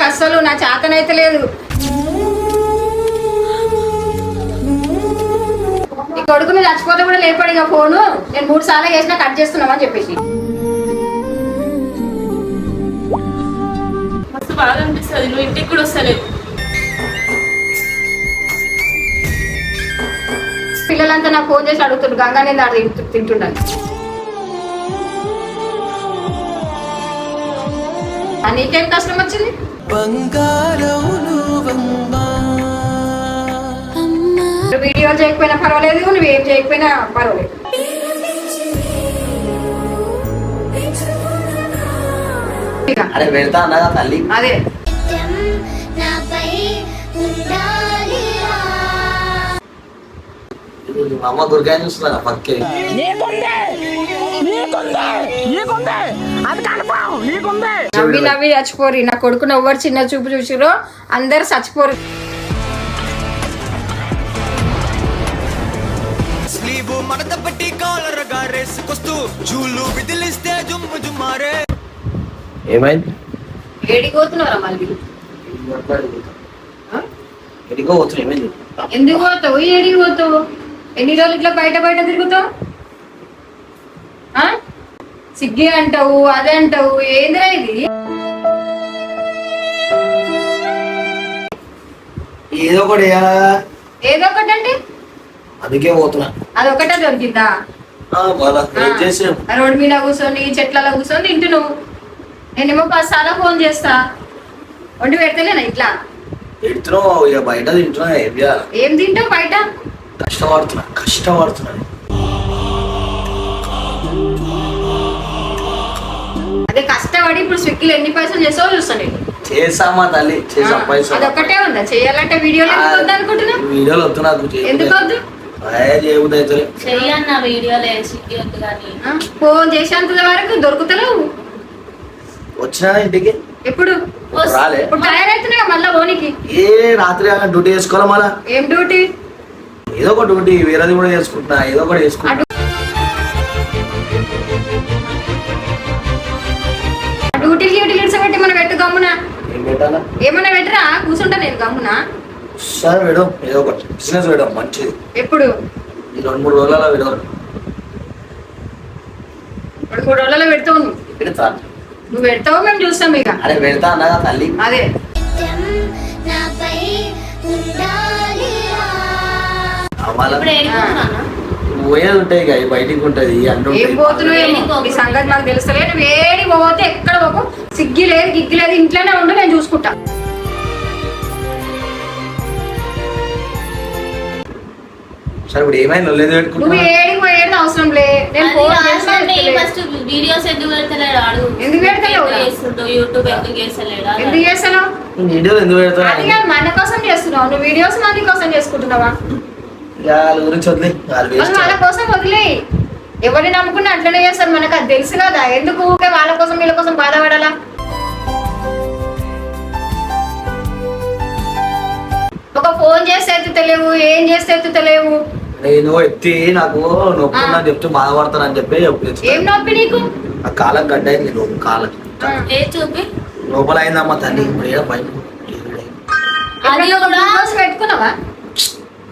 నాకు అస్సలు నా చేతనైతే లేదు. ఈ కొడుకుని చచ్చిపోతే కూడా లేపాడు ఇక ఫోను. నేను మూడు సార్లు చేసినా కట్ చేస్తున్నామని చెప్పేసి. మస్తు బాధ అనిపిస్తుంది. నువ్వు ఇంటికి కూడా వస్తలేదు పిల్లలంతా నాకు ఫోన్ చేసి అడుగుతుండ్రు. గంగా నేను ఆడ తింటు- తింటున్నాను ఆ, నీకేం కష్టం వచ్చింది? వీడియోలు చేయకపోయినా పర్వాలేదు నువ్వు ఏం చేయకపోయినా పర్వాలేదు. ఇక, అరే పెడతా అన్నగా తల్లి? అదే. మా అమ్మ గురికాయ చూస్తున్నా పక్కే. నవ్వి నవ్వి చచ్చిపోరు. నా కొడుకుని ఎవ్వరు చిన్న చూపు చూసిరో అందరు చచ్చిపోరు. స్లీవ్ మడత పెట్టి కాలర్గా రేసుకొస్తూ జూలు విదిలిస్తే జుమ్ము జుమ్మారే. ఏమైంది? ఏడికి పోతున్నారా మళ్ళీ ఏమైంది? ఎందుకు పోతావు? ఏడికి పోతావు? ఎన్ని రోజులు ఇట్లా బయట బయట తిరుగుతావు? సిగ్గి అంటావు అదే అంటావు ఏందిరా ఇది? ఏదో ఒకటి? ఏదో ఒకటి అంటే? అందుకే పోతున్నా. అది ఒకటే దొరికిందా రోడ్డు మీద కూర్చొని చెట్లలో కూర్చొని తింటు నువ్వు నేనేమో పది సార్లు ఫోన్ చేస్తా. వండి పెడతలేనా ఇట్లా? తింటున్నావు బయట తింటున్నా ఏం తింటావు బయట? కష్టపడుతున్నా కష్టపడుతున్నా. అదే కష్టపడి ఇప్పుడు స్విగ్గీలో ఎన్ని పైసలు చేసావో చూస్తా నేను. చేసామా తల్లి? చేసా పైసలు. అదొక్కటే ఉందా? చేయాలంటే వీడియోలు ఎందుకు వద్దు అనుకుంటున్నా వీడియోలు వద్దు నాకు ఎందుకు వద్దు? చేయబుద్ది అయితే. చెయ్యన్న వీడియోలు సిగ్గి వద్దు కానీ. ఆ, ఫోన్ చేసేంత వరకు దొరుకుతలేవు. వచ్చినా ఇంటికి? ఎప్పుడు? ఇప్పుడు రాలే. ఇప్పుడు తయారవుతున్నాయి మళ్ళా ఓనికి ఏ రాత్రి డ్యూటీ చేసుకోవాలా మళ్ళా? ఏం డ్యూటీ? ఏదో ఒక డ్యూటీ వేరేది కూడా చేసుకుంటున్నా ఏదో ఒకటి చేసుకుంటున్నా. డ్యూటీ డ్యూటీ పెట్టి మనం పెట్టు గమ్మున. ఏం పెట్టాలా? ఏమన్నా పెట్టరా? కూర్చుంటా నేను గమ్మున. సరే వేయడం ఏదో ఒకటి. బిజినెస్ వేయడం మంచిది. ఎప్పుడు? ఈ రెండు మూడు రోజులలో వేయడం ఇప్పుడు మూడు రోజులలో పెడతావు నువ్వు. పెడతా. నువ్వు పెడతావో? మేము చూస్తాం ఇక. అరే పెడతా అన్నగా తల్లి. అదే. పోయేది ఉంటాయి ఇక బయటికి ఉంటది అన్ని సంగతి నాకు తెలుస్తలే నువ్వు ఏడి పోతే ఎక్కడ పోకు? సిగ్గి లేదు గిగ్గి లేదు ఇంట్లోనే ఉండు నేను చూసుకుంటా. సరే ఇప్పుడు ఏమైంది? నువ్వు ఏడికి పోయేది అవసరం లే. నేను. ఫస్ట్ వీడియోస్ ఎందుకు పెడతలేడు అడుగు ఎందుకు పెడతలేవు? యూట్యూబ్ ఎందుకు చేస్తలేడా? ఎందుకు చేస్తున్నావు వీడియోలు ఎందుకు పెడతారా అది కాదు మన కోసం చేస్తున్నావు. నువ్వు వీడియోస్ మంది కోసం చేసుకుంటున్నావా? వాళ్ళ గురించి వదిలే. వాళ్ళు కోసం వదిలే. ఎవరిని నమ్ముకున్నా అట్లనే చేస్తారు. మనకు అది తెలుసు కదా. ఎందుకు వాళ్ళ కోసం వీళ్ళ కోసం బాధపడాలా? ఒక ఫోన్ చేస్తే ఎత్తుతలేవు ఏం చేస్తే ఎత్తుతలేవు నేను ఎత్తి నాకు నొప్పి. ఉందని చెప్తే బాధపడతానని చెప్పి ఏం నొప్పి నీకు? ఆ కాలం గడ్డైంది లోపల కాలం ఆ. ఏ చూపి? లోపల అయిందమ్మా తల్లి. ఇప్పుడు పైన? పెట్టుకున్నావా?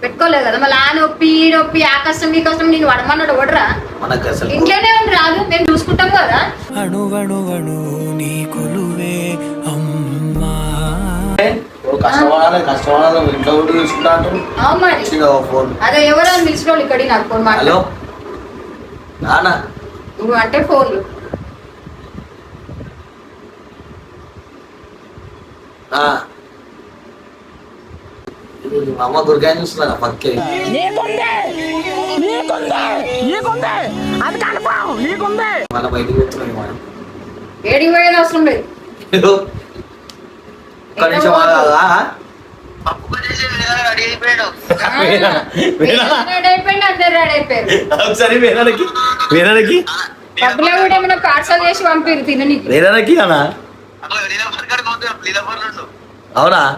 పెట్టుకోలేదు కదా. మళ్ళీ ఆ నొప్పి ఈ నొప్పి ఆ కష్టం ఈ కష్టం నేను వడమన్నాడు మనకు అసలు ఇంట్లోనే ఉండి రాదు మేము చూసుకుంటాం కదా. అణువణువణు నీ కొలువే అమ్మా. ఓ కష్టపడాలి కష్టపడాలి ఇంట్లో కూడా చూసుకుంటా అంటారు అవును మరి. మంచిగా ఓ ఫోన్? అదే ఎవరు పిలిచిన వాళ్ళు ఇక్కడ నాకు ఫోన్ హలో? మాట్లాడు. నానా? నువ్వు అంటే ఫోన్లు ఆ. మా అమ్మ గురికాయ చూస్తున్నా పక్కే. మళ్ళీ బయటికి మనం ఏడికి పోయేది అవసరం లేదు. ఒక్క నిమిషం ఒకసారి కూడా ఏమైనా పార్సల్ చేసి పంపిరు తిన నీకు. వేనానికి అనా అవునా?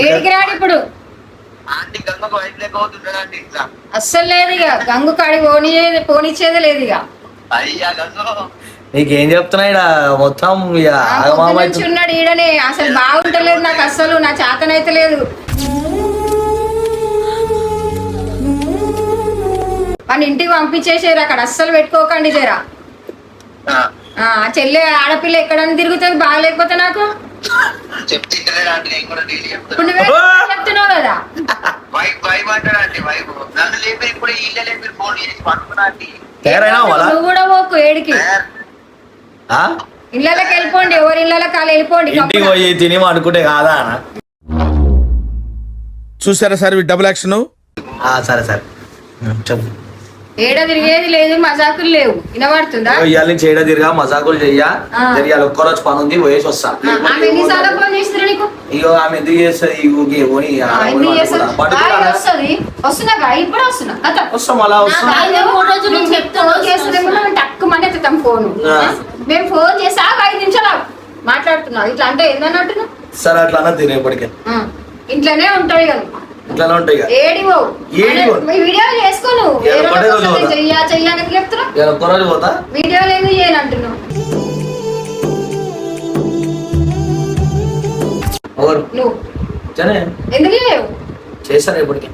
ఏడికి రాడు ఇప్పుడు? అస్సలు లేదు ఇక. గంగు కాడి పోనీ పోనిచ్చేదే లేదు ఇక. నీకేం చెప్తున్నా ఈడ? మొత్తం నుంచి ఉన్నాడు ఈడనే. అసలు బాగుంటలేదు నాకు అస్సలు. నా చేతనైతే లేదు. మన ఇంటికి పంపించేసారు అక్కడ. అస్సలు పెట్టుకోకండి జరా. ఆ, చెల్లె ఆడపిల్ల ఎక్కడన్నా తిరుగుతుంది బాగలేకపోతే నాకు? చెప్తుంటారా అంటే నేను కూడా డైలీ ఇప్పుడు చెప్తాను నువ్వే చెప్తున్నావు కదా? వైబ్ వైబ్ అంటాడు అంటే వైబ్ నన్ను లేపి ఇప్పుడు ఇళ్ళ లేపి ఫోన్ చేసి పట్టుకున్నా అంటే తయారైనా వాళ్ళ నువ్వు కూడా పోకు ఏడికి. ఆ? ఇళ్ళకి వెళ్ళిపోండి ఎవరి ఇళ్ళకి కాలు వెళ్ళిపోండి ఇంటికి పోయి తిని అనుకుంటే కాదా చూసారా సార్ డబుల్ యాక్షన్ ఆ, సరే సరే. చెప్పు. ఏడ తిరిగేది లేదు మజాకులు లేవు. వినబడుతుందా? ఇవాళ నుంచి ఏడా తిరిగా మజాకులు చెయ్యా. ఆ. తెలియాలి ఒక్కరోజు పని ఉంది పోయేసి వస్తా. ఆ, ఆమె ఎన్నిసార్లు ఫోన్ నీకు? ఇగో ఆమె ఎందుకు చేస్తుంది? పోనీ వస్తుంది. వస్తున్నా ఇప్పుడు వస్తున్నా. వస్తాం అలా వస్తాం. మూడు రోజుల ఫోన్ మేము టక్కు మంది ఎత్తుతాం ఫోన్. మేము ఫోన్ చేసి ఆగు ఐదు నిమిషాలు ఆగు. మాట్లాడుతున్నా ఇట్లా అంటే ఏందన్నట్టు సరే అట్లా అన్నది ఇప్పటికే. ఇంట్లోనే ఉంటాయి కదా ఇట్లానే ఉంటాయి వీడియో వాళ్ళకి రోజు పోతా. చెయ్యా చెయ్యా అని చెప్తున్నావు? ఇవాళ ఒక్కరోజు పోతా? వీడియోలు ఎందుకు చేయను అంటున్నావు? ఎవరు? నువ్వు. ఎందుకు చేయవు? చేస్తాను ఇప్పటికే?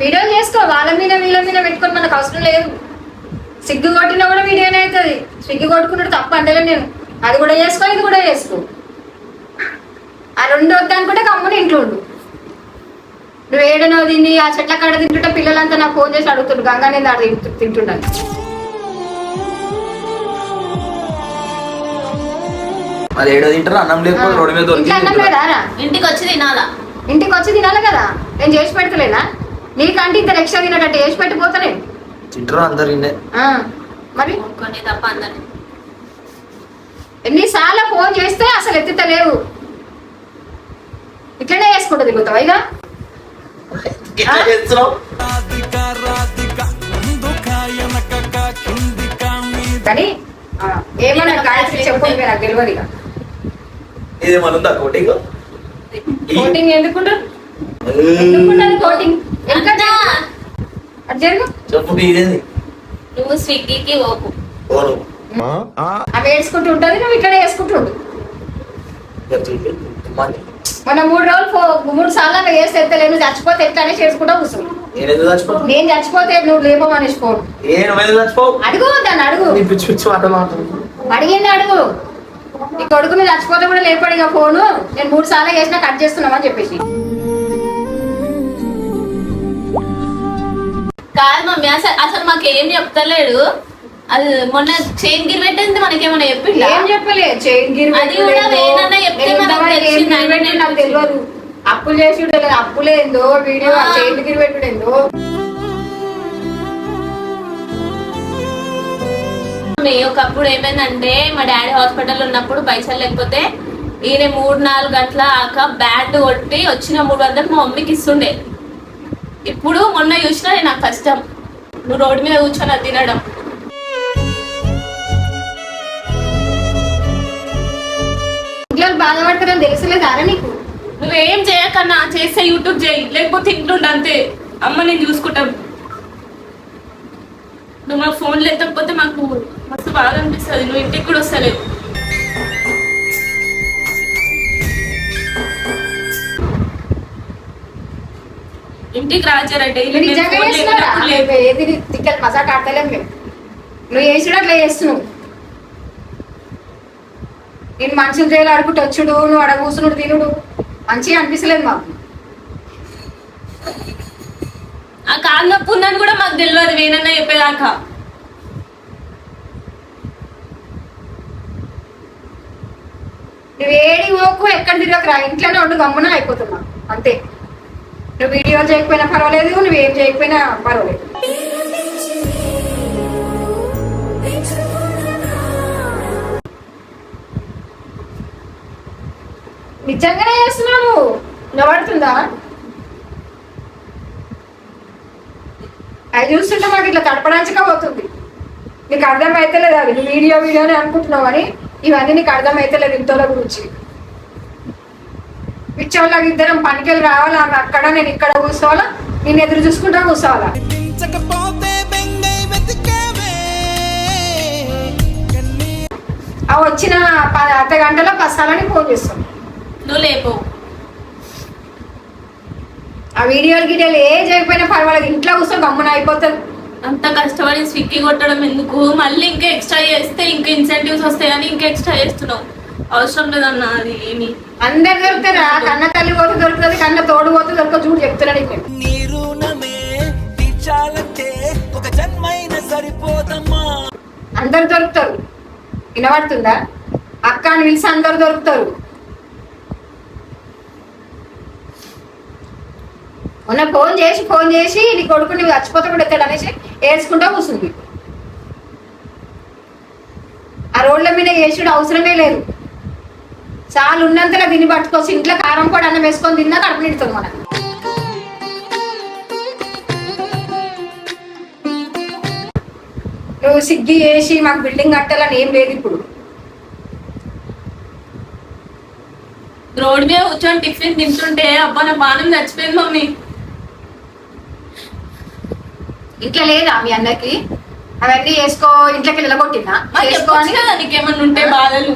వీడియో చేసుకో. వాళ్ళ మీద వీళ్ళ మీద పెట్టుకొని మనకు అవసరం లేదు. సిగ్గు కొట్టినా కూడా వీడియోనే అవుతుంది. సిగ్గు కొట్టుకున్నాడు తప్ప అంటలే నేను. అది కూడా చేసుకో ఇది కూడా చేసుకో. ఆ రెండు వద్దనుకుంటే కమ్ముని ఇంట్లో ఉండు. నువ్వు ఏడనో తిని ఆ చెట్ల కాడ తింటుంటే పిల్లలంతా నాకు ఫోన్ చేసి అడుగుతుండ్రు గంగా నేను ఆడ తింటు- తింటున్నాను. మరి ఏడో తింటారు? అన్నం లేకపోతే రోడ్డు మీద దొరికి ఇంట్లో అన్నం లేదా రా? ఇంటికి వచ్చి తినాలా? ఇంటికి వచ్చి తినాలి కదా? నేను చేసి పెడతలేనా? నీకంటే ఇద్దరు ఎక్స్ట్రా తినేటట్టు చేసి పెట్టిపోతానే తింటారు అందరు ఇండే ఆ, మరి? కొన్ని తప్ప అందరు ఎన్నిసార్లు ఫోన్ చేస్తే అసలు ఎత్తుతలేవు. ఇట్లనే వేసుకుంటూ తిరుగుతావు ఇక? కానీ ఏమన్నా చెప్పండి నాకు ఉందా కోటింగ్? కోటింగ్ ఎందుకుంటారు కోటింగ్? ఎందుకంటే అన్నా, అది జరుగు. చెప్పు ఇదేంది నువ్వు స్విగ్గీకి పోకు ఓను. అవి వేసుకుంటూ ఉంటుంది నువ్వు ఇట్లనే వేసుకుంటూ ఉండు. మొన్న మూడు రోజులు మూడు సార్లు అలా చేస్తే ఎత్తలేను చచ్చిపోతే ఎట్లానే చేసుకుంటా కూర్చుని నేను చచ్చిపోతే నువ్వు లేపమనేసి ఫోన్ అడుగు దాన్ని అడుగు. నీ పిచ్చి పిచ్చి మాటలు మాట్లాడు. అడిగింది అడుగు. నీ కొడుకు నువ్వు చచ్చిపోతే కూడా లేపాడు ఇక ఫోను. నేను మూడు సార్లు చేసినా కట్ చేస్తున్నామని చెప్పేసి. కాదు మమ్మీ అసలు అసలు మాకు ఏం చెప్తలేడు. అది మొన్న చైన్ గిరి పెట్టింది మనకేమైనా చెప్పిండా ఏం చెప్పలే చైన్ గిరి అది కూడా తెలిసింది. నాకు తెలియదు అప్పులు చేసి తెలియదు అప్పులేందో వీడియో గిరి పెట్టుడేందో మమ్మీ ఒకప్పుడు ఏమైందంటే మా డాడీ హాస్పిటల్ ఉన్నప్పుడు పైసలు లేకపోతే ఈయన మూడు నాలుగు గంటల ఆక బ్యాండ్ కొట్టి వచ్చిన మూడు వందలు మా మమ్మీకి ఇస్తుండే. ఇప్పుడు మొన్న చూసినా నాకు కష్టం. నువ్వు రోడ్డు మీద కూర్చొని తినడం. ఇంట్లో వాళ్ళు బాధపడతారని తెలుసులేదు నీకు? నువ్వేం చేయకన్నా చేస్తే యూట్యూబ్ చేయి లేకపోతే ఇంటుండ అంతే. అమ్మ నేను చూసుకుంటాం. నువ్వు మా ఫోన్లు ఎత్తకపోతే మాకు మస్తు బాగా అనిపిస్తుంది. నువ్వు ఇంటికి కూడా వస్తలేదు ఇంటికి రాజారా డైలీ? నువ్వు నిజంగా చేస్తున్నారా మేము ఏది తిక్కలు మజాక్ ఆడతలేం మేము. నువ్వు చేసినా అట్లా చేస్తున్నావు. నేను మనుషులు జైలు అడుగుంటూ వచ్చుడు నువ్వు అడ కూర్చునుడు తినుడు. మంచిగా అనిపిస్తలేదు మాకు. ఆ కాలు నొప్పి ఉందని కూడా మాకు తెలియదు వేనన్నా చెప్పేదాకా. నువ్వు ఏడి పోకు ఎక్కడ తిరగరా ఇంట్లోనే ఉండు గమ్మున అయిపోతున్నా. అంతే. నువ్వు వీడియోలు చేయకపోయినా పర్వాలేదు నువ్వు చేయకపోయినా పర్వాలేదు. నిజంగానే చేస్తున్నావు? నిలబడుతుందా అది చూస్తుంటే మాకు ఇట్లా తడపడాంచక పోతుంది. నీకు అర్థం అయితలేదు అది నువ్వు వీడియో వీడియోనే అనుకుంటున్నావు అని ఇవన్నీ నీకు అర్థం అయితలేదు ఇంతలో గురించి. పిచ్చోళ్ళకి ఇద్దరం పనికెళ్ళి రావాలా? ఆమె అక్కడ నేను ఇక్కడ కూర్చోవాలా? నేను ఎదురు చూసుకుంటా కూర్చోవాలా? ఆ వచ్చిన ప- అర్ధ గంటలో పసాలని ఫోన్ చేస్తాం. నువ్వు లేపు. ఆ వీడియోలు గిడియోలు ఏ చేయకపోయినా పర్వాలేదు ఇంట్లో కూర్చొని గమ్మున అయిపోతుంది అంత కష్టపడి స్విగ్గీ కొట్టడం ఎందుకు? మళ్ళీ ఇంకా ఎక్స్ట్రా చేస్తే ఇంకా ఇన్సెంటివ్స్ వస్తాయని ఇంకా ఎక్స్ట్రా చేస్తున్నావు. అవసరం లేదన్నా అది ఏమి? అందరు దొరుకుతారా కన్న తల్లి పోతే దొరుకుతుంది కన్న తోడు పోతే దొరకదు చూడు చెప్తున్నాడు అందరు దొరుకుతారు. వినబడుతుందా? అక్క అని పిలిచి అందరు దొరుకుతారు. మొన్న ఫోన్ చేసి ఫోన్ చేసి నీ కొడుకు నువ్వు చచ్చిపోతే కూడా ఎత్తాడు అనేసి ఏడ్చుకుంటా కూర్చుంది. ఆ రోడ్ల మీద వేసుడు అవసరమే లేదు. చాలు ఉన్నంతలో తిని పట్టుకోవచ్చు ఇంట్లో కారం కూడా అన్నం వేసుకొని తిన్నా కడుపు నిడుతుంది మనకు. నువ్వు సిగ్గి వేసి మాకు బిల్డింగ్ కట్టాలని ఏం లేదు ఇప్పుడు. రోడ్ మీద కూర్చొని టిఫిన్ తింటుంటే అబ్బా నా బాణం చచ్చిపోయింది మమ్మీ. ఇట్లా లేదా మీ అన్నకి అవన్నీ వేసుకో ఇంట్లోకి వెళ్ళగొట్టినా? కదా నీకేమన్నా ఉంటే బాధలు.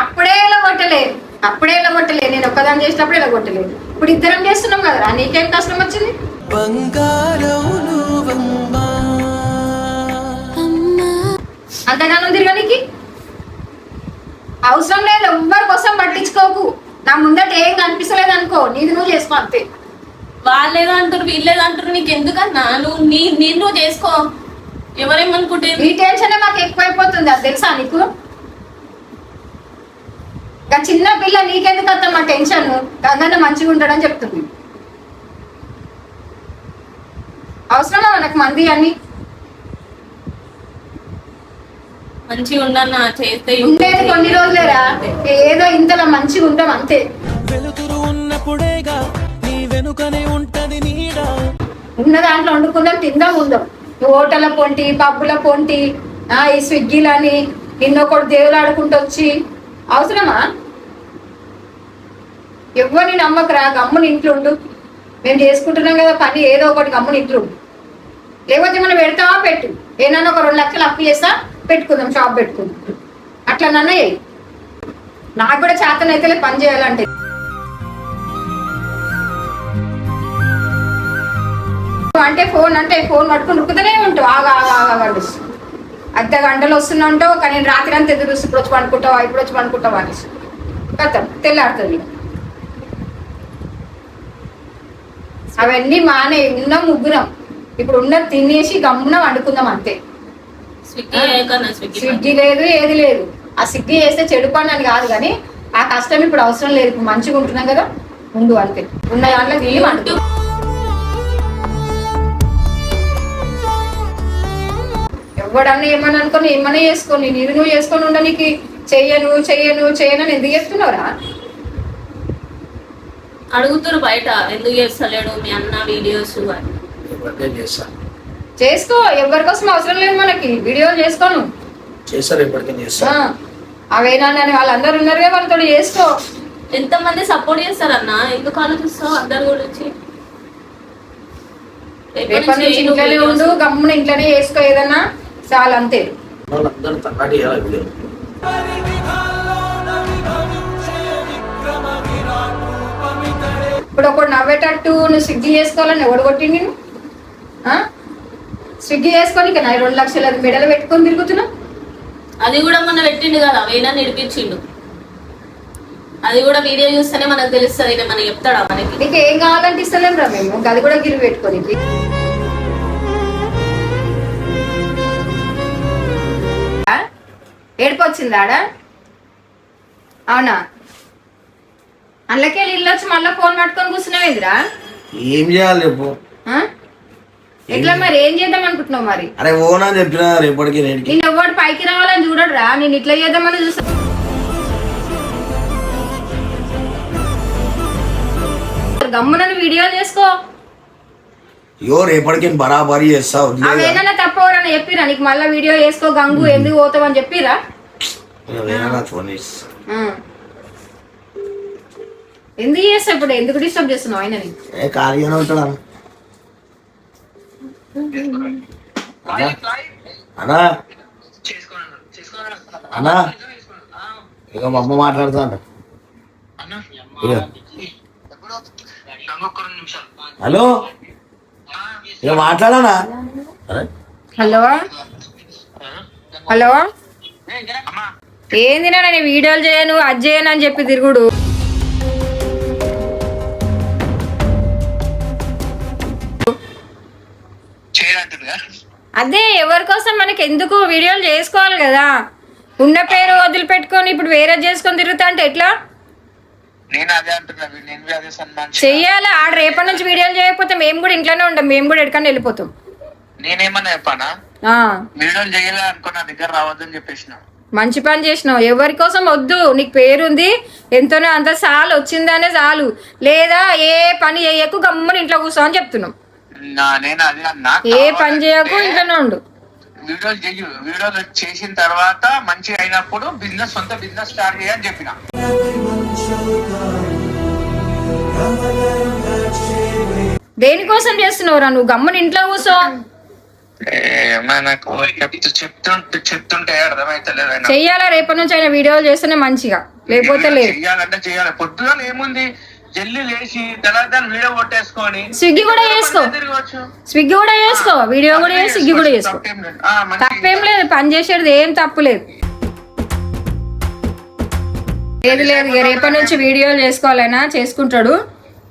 అప్పుడే వెళ్ళగొట్టలేదు. అప్పుడే వెళ్ళగొట్టలేదు. నేను ఒక్కదాన్ని చేసినప్పుడు వెళ్ళగొట్టలేదు. ఇప్పుడు ఇద్దరం చేస్తున్నాం కదరా. నీకేం కష్టం వచ్చింది? అంతగానో తిరగనికి అవసరం లేదు. ఎవ్వరి కోసం పట్టించుకోకు. నా ముందట ఏం కనిపిస్తలేదు అనుకో. నీది నువ్వు చేసుకో అంతే. వాళ్ళేదో అంటారు వీళ్ళేదో అంటారు నీకు ఎందుకన్నా నువ్వు నీ నేను నువ్వు చేసుకో. ఎవరేమనుకుంటే? ఈ టెన్షన్ మాకు ఎక్కువైపోతుంది అది తెలుసా నీకు? ఇంకా చిన్న పిల్ల నీకెందుకు అత్త మా టెన్షన్? గంగన్న మంచిగా ఉంటాడని చెప్తుంది. అవసరమా మనకు మంది అని మంచిగా ఉండన్నా చేస్తే ఉండేది కొన్ని రోజులేరా? ఏదో ఇంతలో మంచిగా ఉంటాం అంతే. వెలుతురు ఉన్నప్పుడేగా వెనుకనే ఉంటది నీడ. ఉన్న దాంట్లో వండుకుందాం తిందాం ఉందాం ఈ పొంటి పబ్బుల పొంటి ఆ, ఈ స్విగ్గీలని నిన్నొకడు దేవులు ఆడుకుంటూ వచ్చి అవసరమా? ఎవరిని నమ్మకరా గమ్ముని ఇంట్లో ఉండు. మేము చేసుకుంటున్నాం కదా పని ఏదో ఒకటి గమ్ముని ఇంట్లో లేకపోతే మనం పెడతావా? పెట్టు. ఏదైనా ఒక రెండు లక్షలు అప్పు చేస్తా పెట్టుకుందాం షాప్ పెట్టుకుందాం. అట్లా నన్నయ్య నాకు కూడా చేతనైతే పని చేయాలంటే. అంటే ఫోన్ అంటే ఫోన్ పట్టుకుని రుక్కుతూనే ఉంటావు. ఆగా ఆగా ఆగా వాళ్ళు అర్ధ గంటలు వస్తున్నా ఉంటావు కానీ నేను రాత్రి అంతా ఎదురు ఇప్పుడు వచ్చి పనుకుంటావా ఇప్పుడు వచ్చి పనుకుంటావా అనేసి. కథం తెల్లాడుతుంది అవన్నీ మానే ఉన్న ముగ్గురం. ఇప్పుడు ఉన్నది తినేసి గమ్మున వండుకుందాం అంతే. స్విగ్గీ స్విగ్గీ స్విగ్గీ లేదు ఏది లేదు. ఆ సిగ్గి చేస్తే చెడు పని అని కాదు కానీ ఆ కష్టం ఇప్పుడు అవసరం లేదు. ఇప్పుడు మంచిగా ఉంటున్నాం కదా ముందు అంతే. ఉన్న దాంట్లో తిని వండుకుందాం ఎవడన్నా ఏమని అనుకొని ఏమన్నా చేసుకొని నీది నువ్వు చేసుకొని ఉండనికి చెయ్యను చెయ్యను చెయ్యను అని ఎందుకు చెప్తున్నావురా? అడుగుతారు బయట ఎందుకు చేస్తలేడు మీ అన్న వీడియోస్ చేసుకో ఎవరి కోసం అవసరం లేదు మనకి. వీడియో చేసుకోను. చేస్తా రేపటికే చేస్తా ఆ, అవేనా అని వాళ్ళందరూ ఉన్నారుగా వాళ్ళతో చేసుకో. ఎంతమంది సపోర్ట్ చేస్తారన్న ఎందుకు ఆలోచిస్తావు అందరి రేపటి రేపటి నుంచి ఇంట్లోనే ఉండు గమ్మున ఇంట్లోనే చేసుకో ఏదన్నా. చాలా అంతే ఇప్పుడు ఒకడు నవ్వేటట్టు నువ్వు స్విగ్గీ చేసుకోవాలని ఎవడు కొట్టింది స్విగ్గీ చేసుకొని ఇక నా రెండు లక్షల మెడలు పెట్టుకొని తిరుగుతున్నావు? అది కూడా మొన్న పెట్టిండు కదా వేనా నిడిపించిండు అది కూడా వీడియో చూస్తేనే మనకు తెలుస్తుంది ఇక మనకి చెప్తాడా మనకి? నీకు ఏం కావాలంటే ఇస్తలేం రా మేము అది కూడా గిరి పెట్టుకొని. ఏడుపు వచ్చిందా ఆడ అవునా? అందులోకే ఇల్లు వచ్చి మళ్ళీ ఫోన్ పట్టుకొని కూర్చున్నావేంద్రా ఏం చేయాలి రేపు? ఎట్లా మరి? ఏం చేద్దాం అనుకుంటున్నావు మరి? అరే ఓనా చెప్పిన రేపటికి నేను ఎవడు పైకి రావాలని చూడడురా. నేను ఇట్లా చేద్దామని చూస్తా. గమ్మునని వీడియో చేసుకో. యో రేపటికి నేను బరాబరి చేస్తా వదిలేదా? అవేనా తప్పవరని చెప్పిరా? నీకు మళ్ళీ వీడియో చేసుకో గంగు ఎందుకు పోతావు అని చెప్పిరా ఫోన్ చేస్తా. ఎందుకు చేస్తావు ఇప్పుడు? ఎందుకు డిస్టర్బ్ చేస్తున్నావు ఆయనని? ఏ ఖాళీగానే ఉంటాడా? అన్నా? అన్నా? అన్నా? ఇక మా అమ్మ మాట్లాడుతా అంట ఇక హలో? ఇక మాట్లాడానా? హలో? హలో? ఏంది నేను వీడియోలు చేయను అది చేయను అని చెప్పి తిరుగుడు. అదే ఎవరి కోసం మనకి ఎందుకు వీడియోలు చేసుకోవాలి కదా? ఉన్న పేరు వదిలిపెట్టుకొని ఇప్పుడు వేరే చేసుకొని తిరుగుతా అంటే ఎట్లా? నేను అదే అంటున్నా నేను బి అదే సన్మాన్ చెయ్యాలా? ఆడ రేపటి నుంచి వీడియోలు చేయకపోతే మేము కూడా ఇంట్లోనే ఉంటాం మేము కూడా ఎక్కడికన్నా వెళ్ళిపోతాం. నేనేమన్నా చెప్పానా? ఆ, వీడియోలు చేయలే అనుకో నా దగ్గర రావద్దని చెప్పేసిన. మంచి పని చేసినావు. ఎవరి కోసం వద్దు? నీకు పేరుంది. ఎంతనో అంత చాలు వచ్చిందనే చాలు. లేదా ఏ పని చేయకు గమ్మున ఇంట్లో కూర్చో అని చెప్తున్నాం. ఏ పని చేయకు ఇంట్లోనే ఉండు. వీడియోలు చెయ్యు వీడియోలు చేసిన తర్వాత మంచిగా అయినప్పుడు బిజినెస్ సొంత బిజినెస్ స్టార్ట్ చేయని చెప్పిన. దేనికోసం చేస్తున్నావురా నువ్వు? గమ్మున ఇంట్లో నాకు చెప్తూ చెప్తుంటే చెప్తుంటే అర్థమైతలేదు ఆయన. చెయ్యాలా? రేపటి నుంచి అయినా వీడియోలు చేస్తేనే మంచిగా. లేకపోతే లేదు. చెయ్యాలంటే చెయ్యాలి. పొద్దున ఏముంది? జల్లి లేచి తెలంగాణ వీడియో కొట్టేసుకొని స్విగ్గీ కూడా చేసుకో. స్విగ్గీ కూడా చేసుకో. వీడియో కూడా చేసి స్విగ్గీ కూడా చేసుకో. తప్పేం లేదు. పని చేసేది ఏం తప్పు లేదు. లేదు లేదు ఇక రేపటి నుంచి వీడియోలు చేసుకోవాలైనా చేసుకుంటాడు.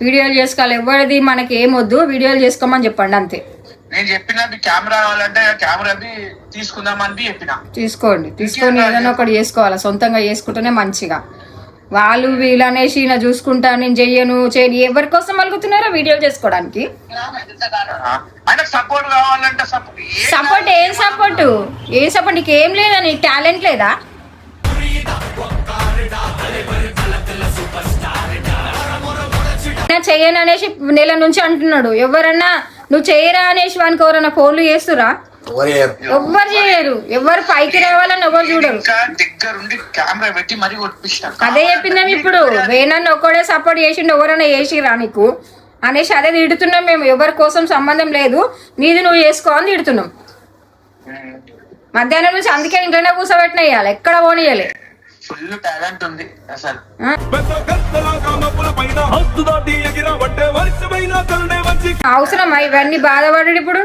వీడియోలు చేసుకోవాలి. ఎవరిది మనకి ఏం వద్దు వీడియోలు చేసుకోమని చెప్పండి అంతే. నేను చెప్పినది కెమెరా కావాలంటే కెమెరాది తీసుకుందామని చెప్పిన. తీసుకోండి. తీసుకొని ఏదైనా ఒకటి చేసుకోవాలి? సొంతంగా చేసుకుంటేనే మంచిగా. వాళ్ళు వీళ్ళు అనేసి ఈయన చూసుకుంటా నేను చెయ్యను చేయను. ఎవరి కోసం అలుగుతున్నారో వీడియోలు చేసుకోవడానికి? సపోర్ట్ ఏం సపోర్ట్ ఏ సపోర్ట్ నీకు ఏం లేదా? నీ టాలెంట్ లేదా? నా చెయ్యను అనేసి నెల నుంచి అంటున్నాడు. ఎవరన్నా నువ్వు చేయరా అనేసి వానికి ఎవరన్నా ఫోన్లు చేస్తురా? ఎవరు చేయరు. ఎవ్వరు చేయరు. ఎవరు పైకి రావాలని ఎవరు చూడరు. అదే చెప్పిందాం ఇప్పుడు. వేనన్ను ఒక్కడే సపోర్ట్ చేసిండు ఎవరైనా చేసిరా నీకు? అనేసి అదే తిడుతున్నాం మేము. ఎవరి కోసం సంబంధం లేదు. నీది నువ్వు చేసుకో అని తిడుతున్నాం. మధ్యాహ్నం నుంచి అందుకే ఇంట్లోనే కూర్చోబెట్టిన ఇవ్వాలి ఎక్కడ పోనీయాలి. ఫుల్ టాలెంట్ ఉంది అసలు. అవసరమా ఇవన్నీ బాధపడు ఇప్పుడు?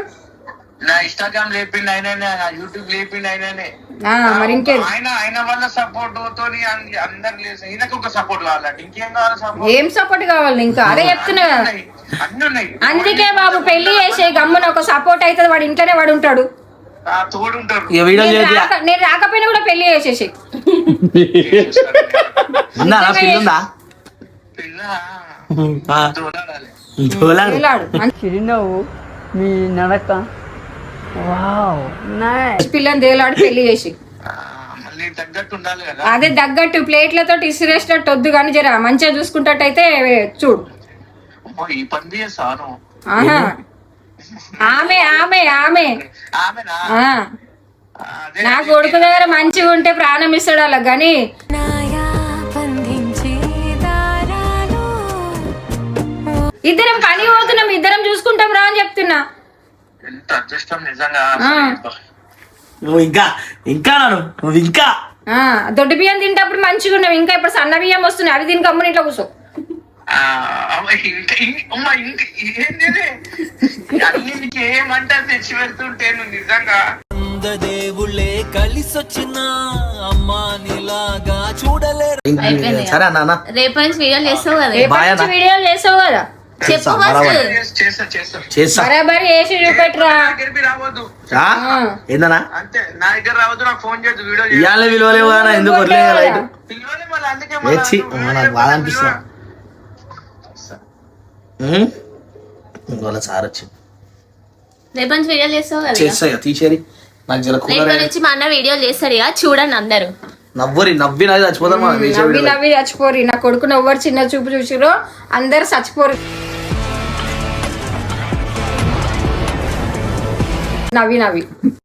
నా ఇన్స్టాగ్రామ్ లేపిండి అయిననే నా యూట్యూబ్ లేపిండి మరి ఇంకేం ఆయన ఆయన వల్ల సపోర్ట్ తోని లేదు. ఈయనకు ఒక సపోర్ట్ కావాలంటే ఇంకేం కావాలి సపోర్ట్ ఏం సపోర్ట్ కావాలి ఇంకా? అదే చెప్తున్నా. అన్ని ఉన్నాయి. అందుకే బాబు పెళ్ళి చేసే గమ్మున ఒక సపోర్ట్ అవుతుంది వాడు ఇంట్లోనే వాడు ఉంటాడు. నేను రాకపోయినా కూడా పెళ్ళి చేసేసి. చిరునవ్వు మీ నడక. పిల్లని దేలాడు పెళ్ళి చేసి. అదే తగ్గట్టు ప్లేట్లతో ఇసిరేసినట్టు వద్దు కానీ జర మంచిగా చూసుకుంటట్టయితే చూడు. ఈ పని ఆమె ఆమె ఆమె. నా కొడుకు దగ్గర మంచిగా ఉంటే ప్రాణం ఇస్తాడు అలా కానీ ఇద్దరం పని పోతున్నాం ఇద్దరం చూసుకుంటాం రా అని చెప్తున్నా. ఎంత అదృష్టం నిజంగా ఆ. నువ్వు ఇంకా ఇంకా నాను నువ్వు ఇంకా. ఆ, దొడ్డు బియ్యం తింటప్పుడు మంచిగా ఉన్నాం ఇంకా ఇప్పుడు సన్న బియ్యం వస్తున్నాయి అవి దీని కమ్ముని ఇట్లా కూర్చో. అమ్మ, ఇంకా? అన్ని నీకు ఏమంటే తెచ్చి పెడుతుంటే నువ్వు నిజంగా? దేవుళ్ళే కలిసొచ్చిన అమ్మా నీలాగా చూడలేరు. సరే అన్న రేపటి నుంచి వీడియోలు చేస్తావు కదా? రేపటి బాయ్ నుంచి. వీడియోలు చేసావు కదా? చెప్పు చేస్తా, బరాబర్. చేసి చూపెట్టురా. రావద్దు. అంతే నా దగ్గర రావద్దు నాకు ఫోన్ వీడియో ఇవాళ విలువలేవు ఎందుకు వదిలేదు అందుకే బాధ అనిపిస్తుంది. పిలవాలి. ఇంకోళ్ళ సార్ వచ్చింది రేపటి నుంచి వీడియోలు చేస్తావు కదా నాకు నుంచి మా అన్న వీడియోలు చేస్తాడు ఇక చూడండి అందరూ. నవ్వరి నవ్వి మనం వేసే నవ్వి వీడియోలో. నవ్వి చచ్చిపోరు నా కొడుకుని ఎవ్వరు చిన్న చూపు చూసిరో అందరు చచ్చిపోరు నవ్వి నవ్వి.